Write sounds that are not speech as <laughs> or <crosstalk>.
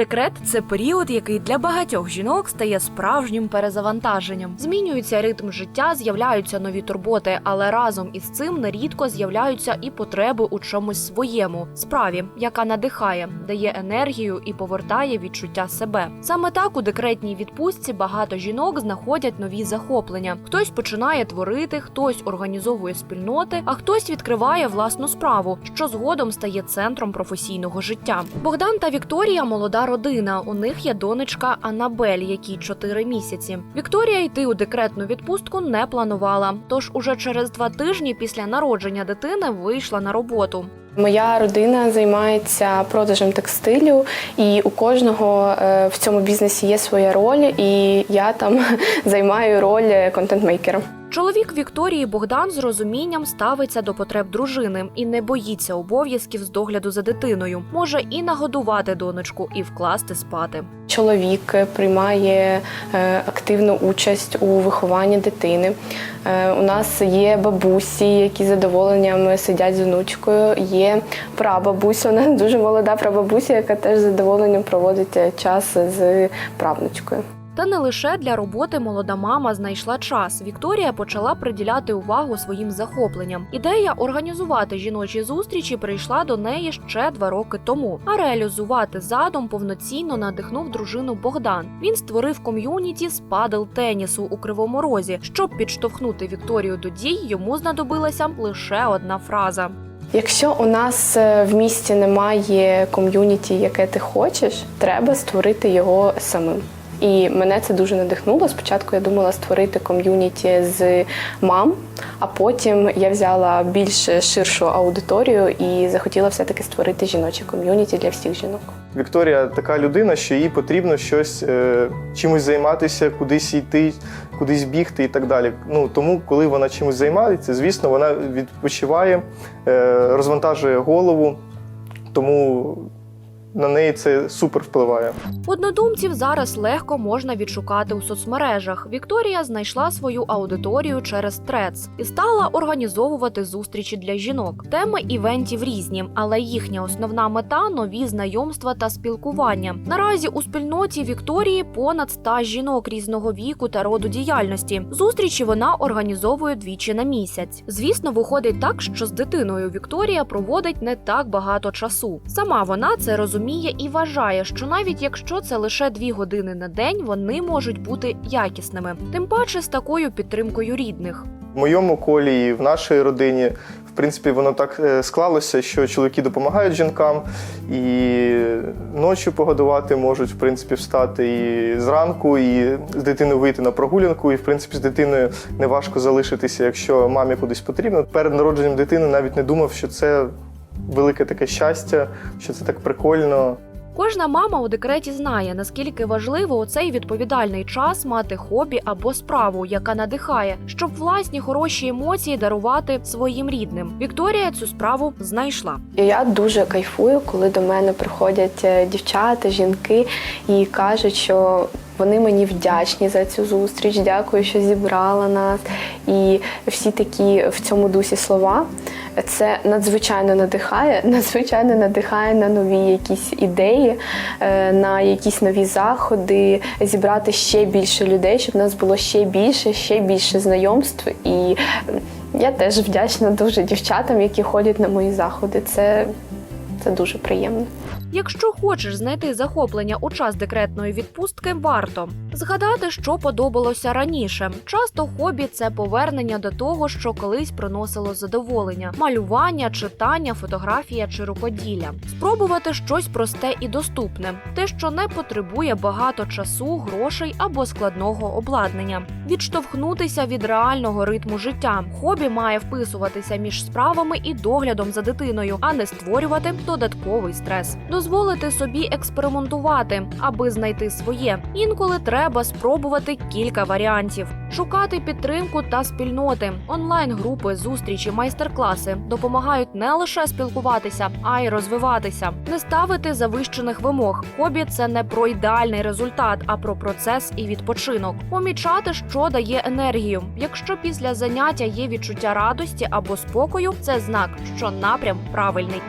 Декрет це період, який для багатьох жінок стає справжнім перезавантаженням. Змінюється ритм життя, з'являються нові турботи, але разом із цим нерідко з'являються і потреби у чомусь своєму справі, яка надихає, дає енергію і повертає відчуття себе. Саме так у декретній відпустці багато жінок знаходять нові захоплення. Хтось починає творити, хтось організовує спільноти, а хтось відкриває власну справу, що згодом стає центром професійного життя. Богдан та Вікторія молода родина. У них є донечка Анабель, якій 4 місяці. Вікторія йти у декретну відпустку не планувала. Тож уже через два тижні після народження дитини вийшла на роботу. Моя родина займається продажем текстилю, і у кожного е, в цьому бізнесі є своя роль, і я там <laughs> займаю роль контент-мейкера. Чоловік Вікторії Богдан з розумінням ставиться до потреб дружини і не боїться обов'язків з догляду за дитиною. Може і нагодувати донечку, і вкласти спати. Чоловік приймає е, активну участь у вихованні дитини. Е, У нас є бабусі, які задоволенням сидять з онучкою. Є прабабуся, нас <laughs> дуже молода прабабуся, яка теж задоволенням проводить е, час з правнучкою. Та не лише для роботи молода мама знайшла час. Вікторія почала приділяти увагу своїм захопленням. Ідея організувати жіночі зустрічі прийшла до неї ще два роки тому. А реалізувати задум повноцінно надихнув дружину Богдан. Він створив ком'юніті з падел тенісу у кривому розі. Щоб підштовхнути Вікторію до дій, йому знадобилася лише одна фраза. Якщо у нас е, в місті немає ком'юніті, яке ти хочеш, треба створити його самим. І мене це дуже надихнуло. Спочатку я думала створити ком'юніті з мам, а потім я взяла більш ширшу аудиторію і захотіла все-таки створити жіноче ком'юніті для всіх жінок. Вікторія така людина, що їй потрібно щось е, чимось займатися, кудись йти, кудись бігти і так далі. Ну тому, коли вона чимось займається, звісно, вона відпочиває, е, розвантажує голову, тому на неї це супер впливає. Однодумців зараз легко можна відшукати у соцмережах. Вікторія знайшла свою аудиторію через трец і стала організовувати зустрічі для жінок. Теми івентів різні, але їхня основна мета нові знайомства та спілкування. Наразі у спільноті Вікторії понад 100 жінок різного віку та роду діяльності. Зустрічі вона організовує двічі на місяць. Звісно, виходить так, що з дитиною Вікторія проводить не так багато часу. Сама вона це розуміє і вважає, що навіть якщо це лише дві години на день, вони можуть бути якісними, тим паче з такою підтримкою рідних. В моєму колі і в нашій родині, в принципі, воно так е, склалося, що чоловіки допомагають жінкам і ночі погодувати можуть, в принципі, встати і зранку, і з дитиною вийти на прогулянку. І, в принципі, з дитиною не важко залишитися, якщо мамі кудись потрібно. Перед народженням дитини навіть не думав, що це велике таке щастя, що це так прикольно. Кожна мама у декреті знає, наскільки важливо у цей відповідальний час мати хобі або справу, яка надихає, щоб власні хороші емоції дарувати своїм рідним. Вікторія цю справу знайшла. Я дуже кайфую, коли до мене приходять е, дівчата, жінки і кажуть, що вони мені вдячні за цю зустріч, дякую, що зібрала нас. І всі такі в цьому дусі слова. Це надзвичайно надихає, <laughs> надзвичайно надихає на нові якісь ідеї, е, на якісь нові заходи, зібрати ще більше людей, щоб нас було ще більше, ще більше знайомств. І я теж вдячна дуже дівчатам, які ходять на мої заходи. Це, це дуже приємно. Якщо хочеш знайти захоплення у час декретної відпустки, варто згадати, що подобалося раніше. Часто хобі це повернення до того, що колись приносило задоволення: малювання, читання, фотографія чи рукоділля. Спробувати щось просте і доступне, те, що не потребує багато часу, грошей або складного обладнання. Відштовхнутися від реального ритму життя. Хобі має вписуватися між справами і доглядом за дитиною, а не створювати додатковий стрес. Дозволити собі експериментувати, аби знайти своє. Інколи треба спробувати кілька варіантів, шукати підтримку та спільноти. Онлайн-групи, зустрічі, майстер-класи допомагають не лише спілкуватися, а й розвиватися, не ставити завищених вимог. Хобі це не про ідеальний результат, а про процес і відпочинок. Помічати, що дає енергію. Якщо після заняття є відчуття радості або спокою, це знак, що напрям правильний.